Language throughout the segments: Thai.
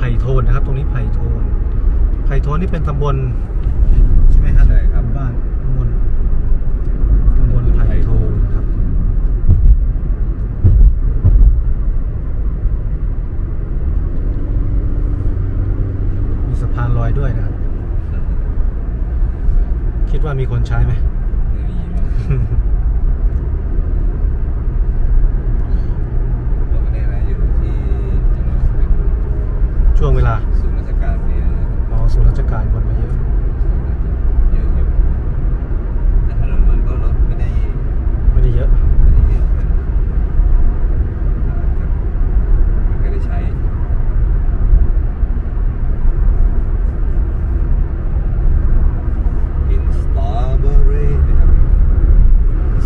ผ่โทนนะครับ ตรงนี้ไผ่โทนไผ่โทนนี่เป็นตำบลใช่ไหมครับใช่ครับหมู่บ้านตำบลตำบลไผ่โทนนะครับ มีสะพานลอยด้วยนะครับ คิดว่ามีคนใช้ไหมไม่มีนะเราไม่ได้นะอยู่ที่ตรงนั้นเป็น ช่วงเวลา ศูนย์ราชการเนี่ยนะครับ อ๋อส่วนราชการคนมาเยอะ เยอะอยู่แต่ถนนมันก็รถไม่ได้ ไม่ได้เยอะ ไม่ได้เยอะกันอาจจะไม่ได้ใช้กินสตรอเบอรี่นะครับ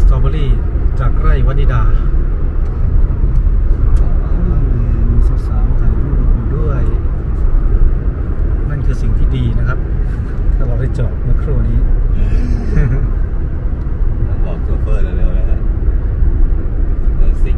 สตรอเบอรี่ จากไร่วัดดิดามีสาวๆถ่ายรูปอยู่ด้วย นั่นคือสิ่งที่ดีนะครับ ถ้าเราได้จอดเมื่อครู่นี้ บอกโชเฟอร์เร็วๆแล้วฮะเออสิง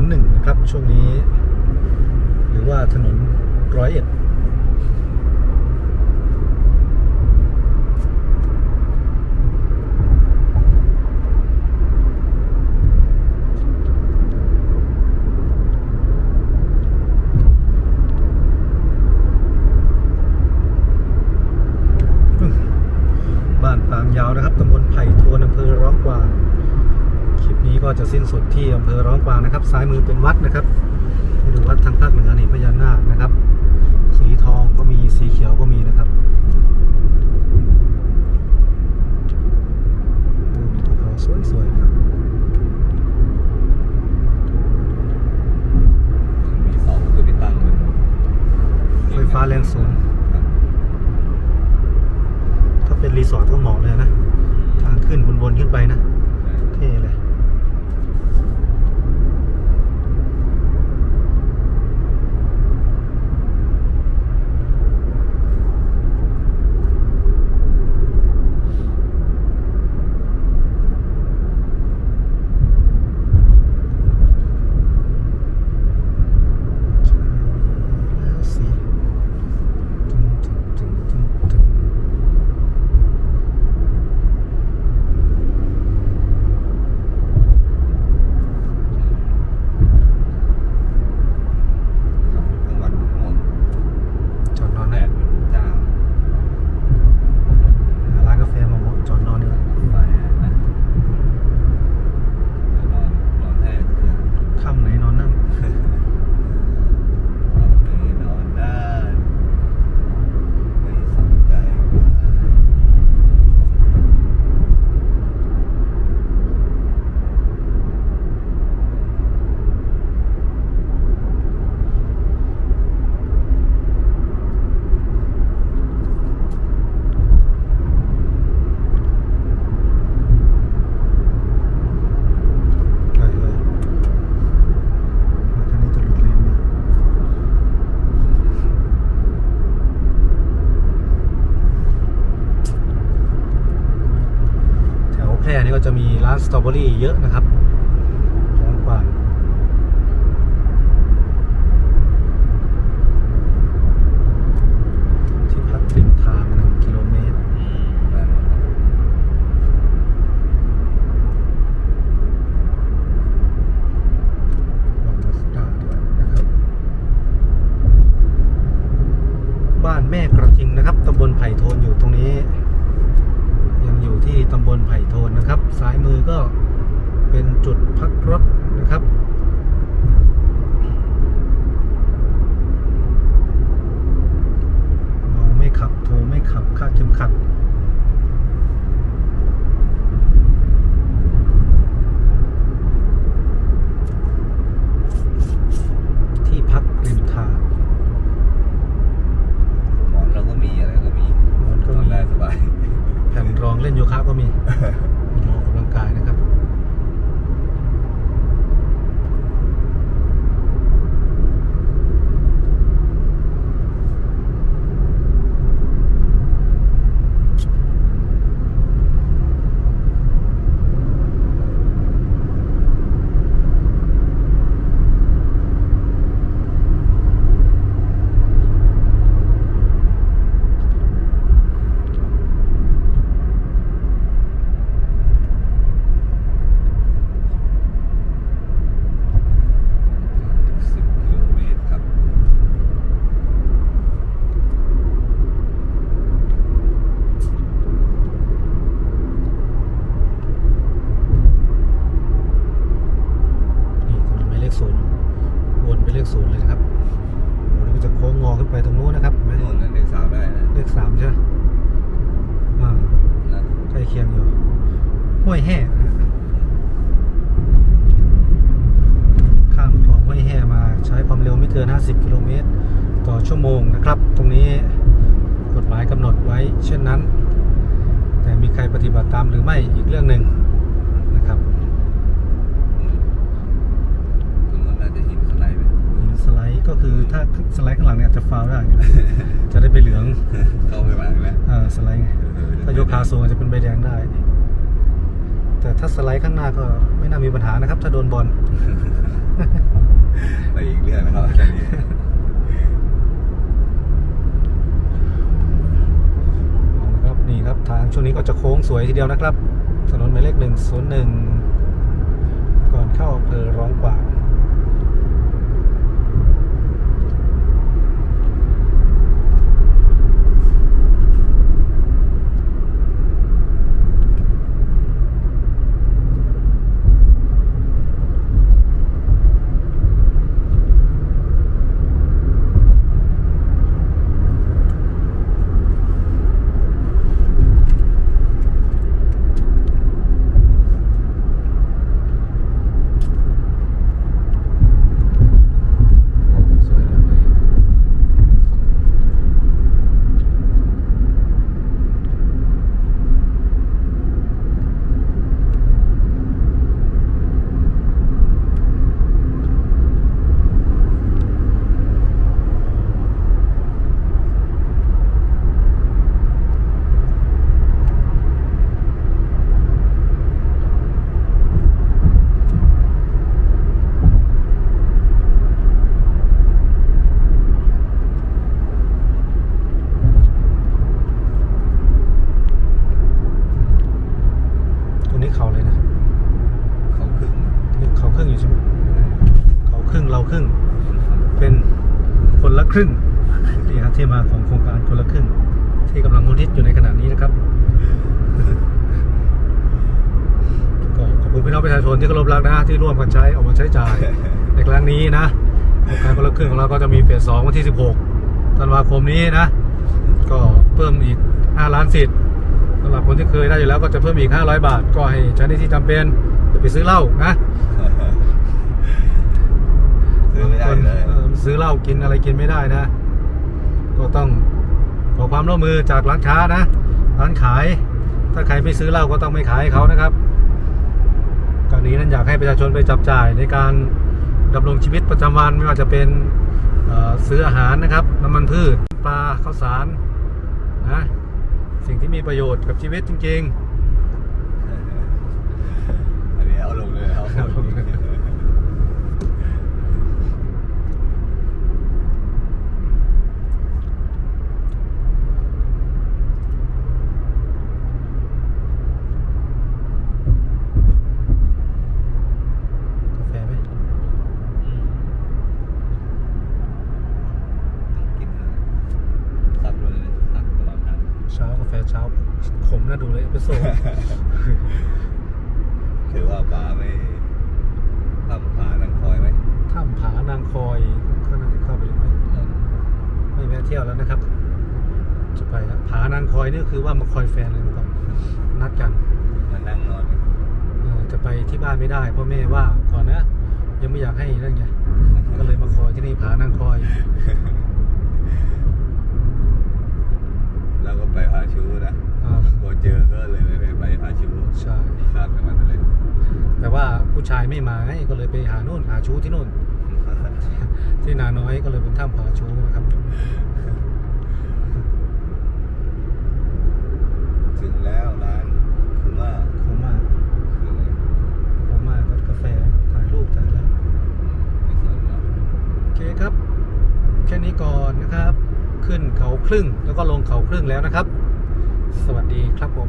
101นะครับ ช่วงนี้ หรือว่าถนนร้อยเอ็ด บ้านปางยาวนะครับตำบลไผ่โทนอำเภอร้องกวาง คลิปนี้ก็จะ สิ้นสุดที่อำเภอร้องกวางนะครับ ซ้ายมือเป็นวัดนะครับไปดูวัดทางภาคเหนือนี่พญานาคนะครับ สีทองก็มีสีเขียวก็มีนะครับโอ้มีภูเขาสวยๆนะครับ มีสองก็คือไปตั้งบน ไฟฟ้าแรงสูง ครับ ถ้าเป็นรีสอร์ทก็เหมาะเลยนะ ทางขึ้นวนๆขึ้นไปนะ เท่เลย ใช่แล้วสิตึงตึงตึงตึงตึง ครับกลางวันง่วง จอดนอน แด แน่ ดมันจ้า หาร้านกาแฟมาเหมาะจอดนอนดีกว่า ไฟนะจะนอนนอนแท้คือ ค่ำไหนนอนนั่ง เอาไปนอนได้ไม่สนใจว่า ได้เลยมาทางนี้จะหลุดเลนไหมแถวแพร่นี่ก็ จะมีร้านสตรอเบอรี่เยอะนะครับร้านกว้างที่พักริมทางหนึ่งกิโลเมตร อืมได้นอนนะ ลองมาสตาร์ทด้วยนะครับ บ้านแม่กระทิงนะครับตำบลไผ่โทนอยู่ตรงนี้ ยังอยู่ที่ตำ บลไผ่โทนนะครับ ซ้ายมือก็เป็นจุดพักรถนะครับ เมาไม่ขับโทรไม่ขับคาดเข็มขัด ที่พักริมทาง หมอนเราก็มีอะไรก็มี หมอนก็ นอน มี ได้สบาย แผ่นรองเล่นโยคะก็มี ออกกำลังกายนะครับ ขศูนย์เลยนะครับโอ้โหนี่ก็จะโค้งงอขึ้นไปตรงนู้นนะครับเห็นไหมนู่นนั่นเลขสามได้นะเลขสามใช่ไหมอ่านะใกล้เคียงอยู่ห้วยแห่นะฮะข้ามคลองห้วยแห่มาใช้ความเร็วไม่เกิน 50 กิโลเมตร ต่อชั่วโมงนะครับ ตรงนี้กฎหมายกำหนดไว้เช่นนั้น แต่มีใครปฏิบัติตามหรือไม่อีกเรื่องหนึ่งนะครับ ตรงนั้นน่าจะหินสไลด์ไหม หินสไลด์ ก็คือถ้าสไลด์ข้างหลังเนี่ยอาจจะฟาวล์ได้นะจะได้ไปเหลืองเข้าไปหวังแล้วอ่าสไลด์ไงถ้ายกขาสูงอาจจะเป็นใบแดงได้ แต่ถ้าสไลด์ข้างหน้าก็ไม่น่ามีปัญหานะครับ ถ้าโดนบอลไปอีกเรื่องนะครับแค่นี้นะครับนี่ครับทางช่วงนี้ก็จะโค้งสวยทีเดียวนะครับ ถนนหมายเลขหนึ่งศูนย์หนึ่งก่อนเข้าอำเภอร้องกว่างสวยแล้วนี่ตรงนี้เขาเลยนะครับ เขาครึ่ง นี่เขาครึ่งอยู่ใช่ไหมเขาครึ่งเราครึ่ง เป็นคนละครึ่งนี่ครับที่ มาของโครงการคนละครึ่ง ที่กำลังมุ่งทิศอยู่ในขณะนี้นะครับก็ขอบคุณพี่น้องประชาชนที่เคารพรักนะที่ร่วมกันใช้ออกมาใช้จ่ายในครั้งนี้นะโครงการคนละครึ่งของเราก็จะมีเฟสสองวันที่ 16ธันวาคมนี้นะ ก็เพิ่มอีก 5 ล้านสิทธิ์สำหรับคนที่เคยได้อยู่แล้วก็จะเพิ่มอีก 500 บาท ก็ให้ใช้ในที่จำเป็นอย่าไปซื้อเหล้านะซื้อไม่ได้คนเลยเอ่อซื้อเหล้ากินอะไรกินไม่ได้นะ ก็ต้องขอความร่วมมือจากร้านค้านะ ร้านขาย ถ้าใครไม่ซื้อเหล้าก็ต้องไม่ขายเขานะครับกรณีนั้นอยากให้ประชาชนไปจับจ่ายในการดำรงชีวิตประจำวันไม่ว่าจะเป็นซื้ออาหารนะครับน้ำมันพืชปลาข้าวสารนะสิ่งที่มีประโยชน์กับชีวิตจริงอันนี้เอาลงเลยเอาเอาลงเลย ๆ กาแฟไหม กินซับเลยซับตลอดทาง เช้ากาแฟเช้าขมน่าดูเลยเอสเปรสโซ่ ถือว่าป้าไม่ทำผานังคอยไหมถ้ำผานางคอยก็น่าจะเข้าไปไม่ไม่แวะเที่ยวแล้วนะครับ จะไปแล้วผานางคอยนี่คือว่ามาคอยแฟนเลยเมื่อก่อนนัดกันมานั่งนอนเออจะไปที่บ้านไม่ได้เพราะแม่ว่าก่อนนะยังไม่อยากให้นั่นไงก็เลยมาคอยที่นี่ผานางคอย แล้วก็ไปผาชูนะอ่าพอเจอก็เลยไม่ไปไปผาชูใช่ข้ามกันมาเลยแต่ว่าผู้ชายไม่มาไงก็เลยไปหานู่นหาชู้ที่นู่น ที่นาน้อยก็เลยเป็นถ้ำผาชูนะครับ ถึงแล้วร้านคือว่า คุ้มมาก คืออะไร คุ้มมากก็กาแฟถ่ายรูปถ่ายอะไร ไม่สนเนาะ โอเคครับ แค่นี้ก่อนนะครับ ขึ้นเขา ครึ่ง แล้วก็ลงเขาครึ่งแล้วนะครับ สวัสดีครับผม